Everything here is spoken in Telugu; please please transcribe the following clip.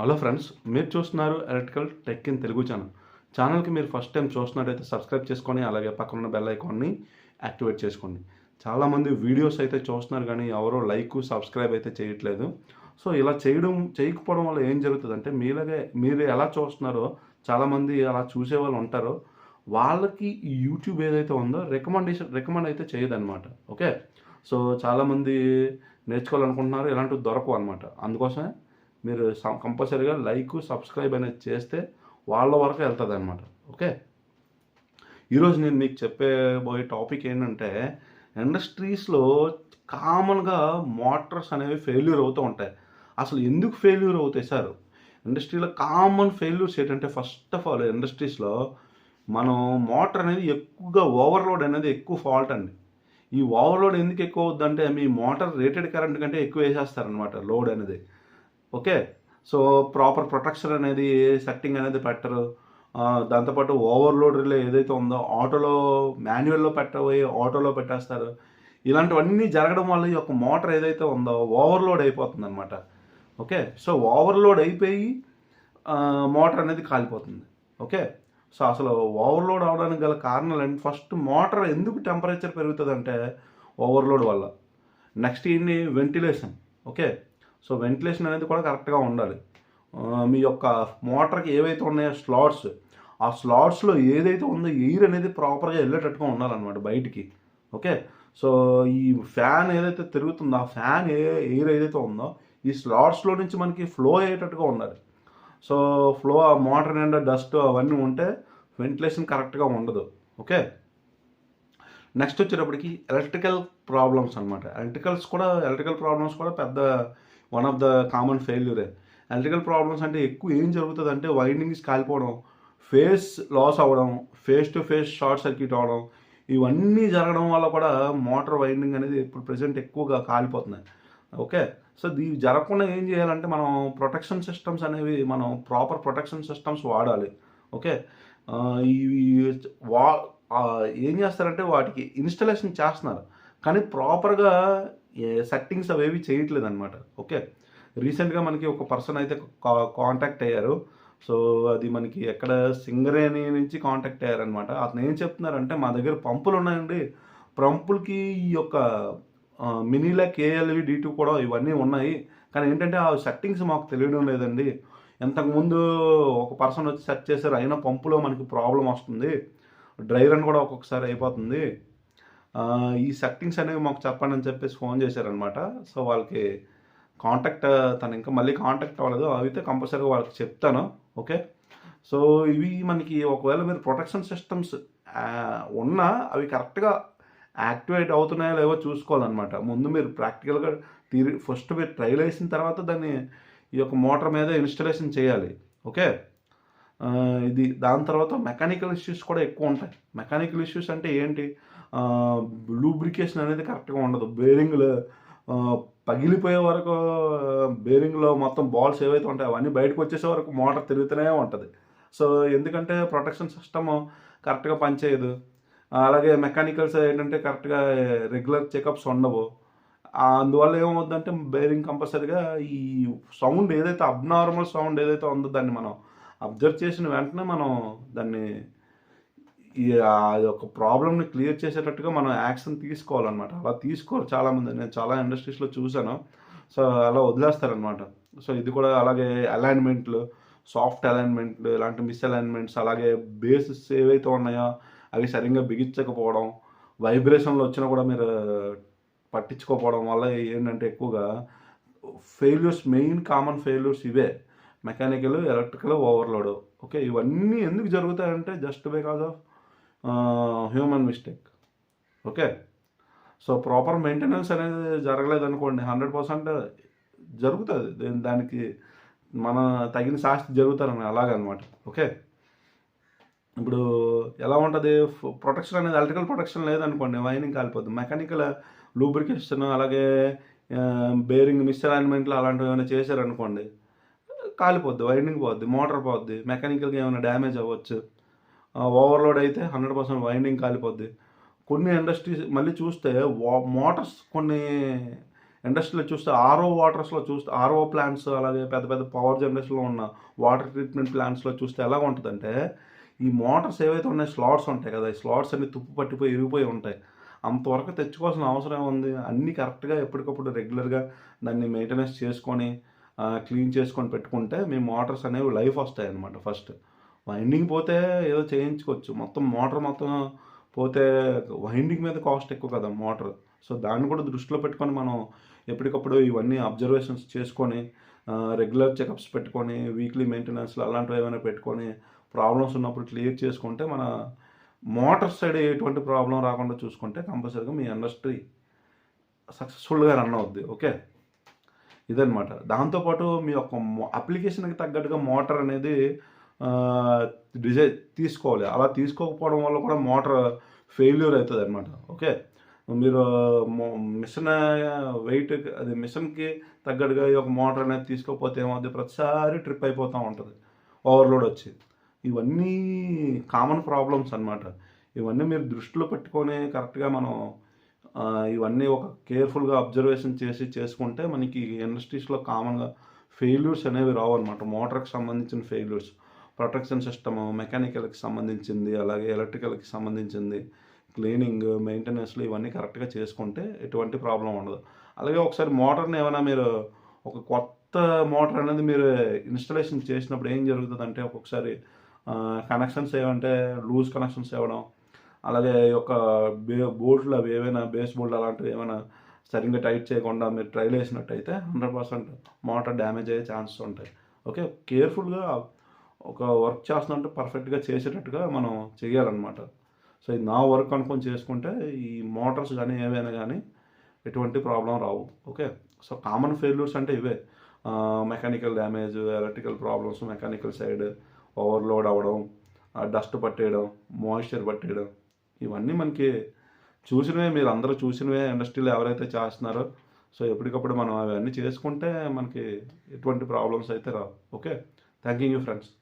హలో ఫ్రెండ్స్ మీరు చూస్తున్నారు electrical tech in Telugu channel. ఛానల్కి మీరు ఫస్ట్ టైం చూస్తున్నట్టయితే సబ్స్క్రైబ్ చేసుకొని అలాగే పక్కన ఉన్న బెల్ ఐకాన్ని యాక్టివేట్ చేసుకోండి. చాలామంది వీడియోస్ అయితే చూస్తున్నారు కానీ ఎవరో లైక్ సబ్స్క్రైబ్ అయితే చేయట్లేదు. సో ఇలా చేయడం చేయకపోవడం వల్ల ఏం జరుగుతుందంటే మీలాగే మీరు ఎలా చూస్తున్నారో చాలామంది అలా చూసే వాళ్ళు ఉంటారో వాళ్ళకి యూట్యూబ్ ఏదైతే ఉందో రికమెండేషన్ రికమెండ్ అయితే చేయదన్నమాట. ఓకే? సో చాలామంది నేర్చుకోవాలనుకుంటున్నారు ఇలాంటివి దొరకవు అనమాట అందుకోసమే మీరు కంపల్సరీగా లైక్ సబ్స్క్రైబ్ అనేది చేస్తే వాళ్ళ వరకు వెళ్తుంది అనమాట ఓకే? ఈరోజు నేను మీకు చెప్పబోయే టాపిక్ ఏంటంటే ఇండస్ట్రీస్లో కామన్గా మోటార్స్ అనేవి ఫెయిల్యూర్ అవుతూ ఉంటాయి. అసలు ఎందుకు ఫెయిల్యూర్ అవుతాయి సార్? ఇండస్ట్రీలో కామన్ ఫెయిల్యూర్స్ ఏంటంటే ఫస్ట్ ఆఫ్ ఆల్ ఇండస్ట్రీస్లో మనం మోటార్ అనేది ఎక్కువగా ఓవర్లోడ్ అనేది ఎక్కువ ఫాల్ట్ అండి. ఈ ఓవర్లోడ్ ఎందుకు ఎక్కువ అవుద్దంటే మీ మోటార్ రేటెడ్ కరెంట్ కంటే ఎక్కువ వేసేస్తారనమాట లోడ్ అనేది. ఓకే. సో ప్రాపర్ ప్రొటెక్షన్ అనేది సెట్టింగ్ అనేది పెట్టరు. దాంతోపాటు ఓవర్లోడ్ రిలే ఏదైతే ఉందో ఆటోలో మాన్యువల్లో పెట్టబోయి ఆటోలో పెట్టేస్తారు. ఇలాంటివన్నీ జరగడం వల్ల ఈ యొక్క మోటార్ ఏదైతే ఉందో ఓవర్లోడ్ అయిపోతుంది అనమాట ఓకే. సో ఓవర్లోడ్ అయిపోయి మోటార్ అనేది కాలిపోతుంది. ఓకే. సో అసలు ఓవర్లోడ్ అవడానికి గల కారణాలు ఏంటి? ఫస్ట్ మోటార్ ఎందుకు టెంపరేచర్ పెరుగుతుంది అంటే ఓవర్లోడ్ వల్ల. నెక్స్ట్ ఏంటి? వెంటిలేషన్. ఓకే. సో వెంటిలేషన్ అనేది కూడా కరెక్ట్గా ఉండాలి. మీ యొక్క మోటార్కి ఏవైతే ఉన్నాయో స్లాట్స్ ఆ స్లాట్స్లో ఏదైతే ఉందో ఎయిర్ అనేది ప్రాపర్గా వెళ్ళేటట్టుగా ఉండాలన్నమాట బయటికి. ఓకే? సో ఈ ఫ్యాన్ ఏదైతే తిరుగుతుందో ఆ ఫ్యాన్ ఏ ఎయిర్ ఏదైతే ఉందో ఈ స్లాట్స్లో నుంచి మనకి ఫ్లో అయ్యేటట్టుగా ఉండాలి. సో ఫ్లో ఆ మోటార్ నిండా డస్ట్ అవన్నీ ఉంటే వెంటిలేషన్ కరెక్ట్గా ఉండదు. ఓకే? నెక్స్ట్ వచ్చేటప్పటికి ఎలక్ట్రికల్ ప్రాబ్లమ్స్ అనమాట ఎలక్ట్రికల్స్ కూడా ఎలక్ట్రికల్ ప్రాబ్లమ్స్ కూడా పెద్ద వన్ ఆఫ్ ద కామన్ ఫెయిల్యూరే ఎలక్ట్రికల్ ప్రాబ్లమ్స్ అంటే ఎక్కువ ఏం జరుగుతుంది అంటే వైండింగ్స్ కాలిపోవడం ఫేస్ లాస్ అవ్వడం phase to phase short circuit అవ్వడం ఇవన్నీ జరగడం వల్ల కూడా మోటార్ వైండింగ్ అనేది ఇప్పుడు ప్రజెంట్ ఎక్కువగా కాలిపోతున్నాయి. ఓకే సో ఇవి జరగకుండా ఏం చేయాలంటే మనం ప్రొటెక్షన్ సిస్టమ్స్ అనేవి మనం ప్రాపర్ ప్రొటెక్షన్ సిస్టమ్స్ వాడాలి. ఓకే ఇవి వా ఏం చేస్తారంటే వాటికి ఇన్స్టలేషన్ చేస్తున్నారు. కానీ ప్రాపర్గా సెట్టింగ్స్ అవేవి చేయట్లేదు అనమాట ఓకే? రీసెంట్గా మనకి ఒక పర్సన్ అయితే కాంటాక్ట్ అయ్యారు. సో అది మనకి ఎక్కడ సింగరేణి నుంచి కాంటాక్ట్ అయ్యారనమాట అతను ఏం చెప్తున్నారంటే మా దగ్గర పంపులు ఉన్నాయండి. పంపులకి ఈ యొక్క మినీలా కేఎల్వి డి టూ కూడా ఇవన్నీ ఉన్నాయి. కానీ ఏంటంటే ఆ సెట్టింగ్స్ మాకు తెలియడం లేదండి. ఇంతకుముందు ఒక పర్సన్ వచ్చి సెట్ చేశారు అయినా పంపులో మనకి ప్రాబ్లం వస్తుంది. డ్రైవర్ అని కూడా ఒక్కొక్కసారి అయిపోతుంది. ఈ సెట్టింగ్స్ అనేవి మాకు చెప్పండి అని చెప్పేసి ఫోన్ చేశారనమాట సో వాళ్ళకి కాంటాక్ట్ తను ఇంకా మళ్ళీ కాంటాక్ట్ అవ్వలేదు. అయితే కంపల్సరీగా వాళ్ళకి చెప్తాను. ఓకే సో ఇవి మనకి ఒకవేళ మీరు ప్రొటెక్షన్ సిస్టమ్స్ ఉన్నా అవి కరెక్ట్గా యాక్టివేట్ అవుతున్నాయో లేవో చూసుకోవాలన్నమాట. ముందు మీరు ప్రాక్టికల్గా తీరి ఫస్ట్ మీరు ట్రైల్ వేసిన తర్వాత దాన్ని ఈ యొక్క మోటార్ మీద ఇన్స్టలేషన్ చేయాలి. ఓకే ఇది దాని తర్వాత మెకానికల్ ఇష్యూస్ కూడా ఎక్కువ ఉంటాయి. మెకానికల్ ఇష్యూస్ అంటే ఏంటి? లూబ్రికేషన్ అనేది కరెక్ట్గా ఉండదు. బేరింగ్లు పగిలిపోయే వరకు బేరింగ్లో మొత్తం బాల్స్ ఏవైతే ఉంటాయో అవన్నీ బయటకు వచ్చేసే వరకు మోటార్ తిరుగుతూనే ఉంటుంది. సో ఎందుకంటే ప్రొటెక్షన్ సిస్టమ్ కరెక్ట్గా పనిచేయదు. అలాగే మెకానికల్స్ ఏంటంటే కరెక్ట్గా రెగ్యులర్ చెకప్స్ ఉండవు. అందువల్ల ఏమవుద్దంటే బేరింగ్ కంపల్సరీగా ఈ సౌండ్ ఏదైతే అబ్నార్మల్ సౌండ్ ఏదైతే ఉందో దాన్ని మనం అబ్జర్వ్ చేసిన వెంటనే మనం దాన్ని ఈ ఒక ప్రాబ్లమ్ని క్లియర్ చేసేటట్టుగా మనం యాక్షన్ తీసుకోవాలన్నమాట. అలా తీసుకోరు చాలామంది. నేను చాలా ఇండస్ట్రీస్లో చూశాను. సో అలా వదిలేస్తారనమాట సో ఇది కూడా అలాగే అలైన్మెంట్లు సాఫ్ట్ అలైన్మెంట్లు ఇలాంటి మిస్ అలైన్మెంట్స్ అలాగే బేసిస్ ఏవైతే ఉన్నాయో అవి సరిగ్గా బిగించకపోవడం వైబ్రేషన్లు వచ్చినా కూడా మీరు పట్టించుకోకపోవడం వల్ల ఏంటంటే ఎక్కువగా ఫెయిల్యూర్స్ మెయిన్ కామన్ ఫెయిల్యూర్స్ ఇవే. Mechanical electrical overload. ఓకే? ఇవన్నీ ఎందుకు జరుగుతాయంటే just because of human mistake okay so proper maintenance అనేది జరగలేదు అనుకోండి హండ్రెడ్ పర్సెంట్ జరుగుతుంది దానికి మన తగిన శాస్తి జరుగుతారని అలాగనమాట. ఓకే ఇప్పుడు ఎలా ఉంటుంది? ప్రొటెక్షన్ అనేది ఎలక్ట్రికల్ ప్రొటెక్షన్ లేదనుకోండి వైనింగ్ కాలిపోతుంది మెకానికల్ లూబ్రికేషన్ అలాగే బేరింగ్ మిస్అలైన్మెంట్లు అలాంటివి ఏమైనా చేశారనుకోండి కాలిపోద్ది వైండింగ్ పోద్ది మోటార్ పోద్ది మెకానికల్గా ఏమైనా డ్యామేజ్ అవ్వచ్చు. ఓవర్లోడ్ అయితే హండ్రెడ్ పర్సెంట్ వైండింగ్ కాలిపోద్ది. కొన్ని ఇండస్ట్రీస్ మళ్ళీ చూస్తే మోటార్స్ కొన్ని ఇండస్ట్రీలో చూస్తే ఆర్ఓ వాటర్స్లో చూస్తే ఆర్ఓ ప్లాంట్స్ అలాగే పెద్ద పెద్ద పవర్ జనరేషన్లో ఉన్న వాటర్ ట్రీట్మెంట్ ప్లాంట్స్లో చూస్తే ఎలా ఉంటుందంటే ఈ మోటార్స్ ఏవైతే ఉన్నాయో స్లాట్స్ ఉంటాయి కదా ఈ స్లాట్స్ అన్ని తుప్పు పట్టిపోయి ఇరిగిపోయి ఉంటాయి. అంతవరకు తెచ్చుకోవాల్సిన అవసరం ఉంది అన్నీ కరెక్ట్గా ఎప్పటికప్పుడు రెగ్యులర్గా దాన్ని మెయింటెనెన్స్ చేసుకొని క్లీన్ చేసుకొని పెట్టుకుంటే మీ మోటార్స్ అనేవి లైఫ్ వస్తాయి అన్నమాట ఫస్ట్ వైండింగ్ పోతే ఏదో చేయించుకోవచ్చు. మొత్తం మోటార్ మొత్తం పోతే వైండింగ్ మీద కాస్ట్ ఎక్కువ కదా మోటార్ సో దాన్ని కూడా దృష్టిలో పెట్టుకొని మనం ఎప్పటికప్పుడు ఇవన్నీ అబ్జర్వేషన్స్ చేసుకొని రెగ్యులర్ చెకప్స్ పెట్టుకొని వీక్లీ మెయింటెనెన్స్లు అలాంటివి ఏమైనా పెట్టుకొని ప్రాబ్లమ్స్ ఉన్నప్పుడు క్లియర్ చేసుకుంటే మన మోటార్ సైడ్ ఎటువంటి ప్రాబ్లం రాకుండా చూసుకుంటే కంపల్సరీగా మీ ఇండస్ట్రీ సక్సెస్ఫుల్గా రన్ అవుద్ది. ఓకే ఇదనమాట దాంతోపాటు మీ యొక్క అప్లికేషన్కి తగ్గట్టుగా మోటార్ అనేది డిజైన్ తీసుకోవాలి. అలా తీసుకోకపోవడం వల్ల కూడా మోటార్ ఫెయిల్యూర్ అవుతుంది అనమాట ఓకే? మీరు మిషన్ వెయిట్ అది మిషన్కి తగ్గట్టుగా ఈ యొక్క మోటార్ అనేది తీసుకోకపోతే ఏమవుతుంది ప్రతిసారి ట్రిప్ అయిపోతూ ఉంటుంది. ఓవర్లోడ్ వచ్చి. ఇవన్నీ కామన్ ప్రాబ్లమ్స్ అన్నమాట. ఇవన్నీ మీరు దృష్టిలో పెట్టుకొని కరెక్ట్గా మనం ఇవన్నీ ఒక కేర్ఫుల్గా అబ్జర్వేషన్ చేసి చేసుకుంటే మనకి ఇండస్ట్రీస్లో కామన్గా ఫెయిల్యూర్స్ అనేవి రావు అనమాట మోటార్కి సంబంధించిన ఫెయిల్యూర్స్. ప్రొటెక్షన్ సిస్టము మెకానికల్కి సంబంధించింది అలాగే ఎలక్ట్రికల్కి సంబంధించింది క్లీనింగ్ మెయింటెనెన్స్లు ఇవన్నీ కరెక్ట్గా చేసుకుంటే ఎటువంటి ప్రాబ్లం ఉండదు. అలాగే ఒకసారి మోటార్ని ఏమైనా మీరు ఒక కొత్త మోటార్ అనేది మీరు ఇన్స్టలేషన్ చేసినప్పుడు ఏం జరుగుతుంది అంటే ఒక్కొక్కసారి కనెక్షన్స్ ఏమంటే లూజ్ కనెక్షన్స్ ఇవ్వడం అలాగే యొక్క బే బోల్ట్లు అవి ఏవైనా బేస్ బోల్ట్ అలాంటివి ఏమైనా సరిగ్గా టైట్ చేయకుండా మీరు ట్రైల్ వేసినట్టయితే హండ్రెడ్ పర్సెంట్ మోటార్ డ్యామేజ్ అయ్యే ఛాన్సెస్ ఉంటాయి. ఓకే కేర్ఫుల్గా ఒక వర్క్ చేస్తున్నట్టు పర్ఫెక్ట్గా చేసేటట్టుగా మనం చేయాలన్నమాట సో ఇది నా వర్క్ అనుకొని చేసుకుంటే ఈ మోటార్స్ కానీ ఏవైనా కానీ ఎటువంటి ప్రాబ్లం రావు. ఓకే? సో కామన్ ఫెయిల్యూర్స్ అంటే ఇవే. Mechanical damage electrical problems mechanical side overload అవ్వడం డస్ట్ పట్టేయడం మాయిశ్చర్ పట్టేయడం. ఇవన్నీ మనకి చూసినవే మీరు అందరూ చూసినవే ఇండస్ట్రీలో ఎవరైతే చేస్తున్నారో సో ఎప్పటికప్పుడు మనం అవన్నీ చేసుకుంటే మనకి ఎటువంటి ప్రాబ్లమ్స్ అయితే రావు. ఓకే? Thank you friends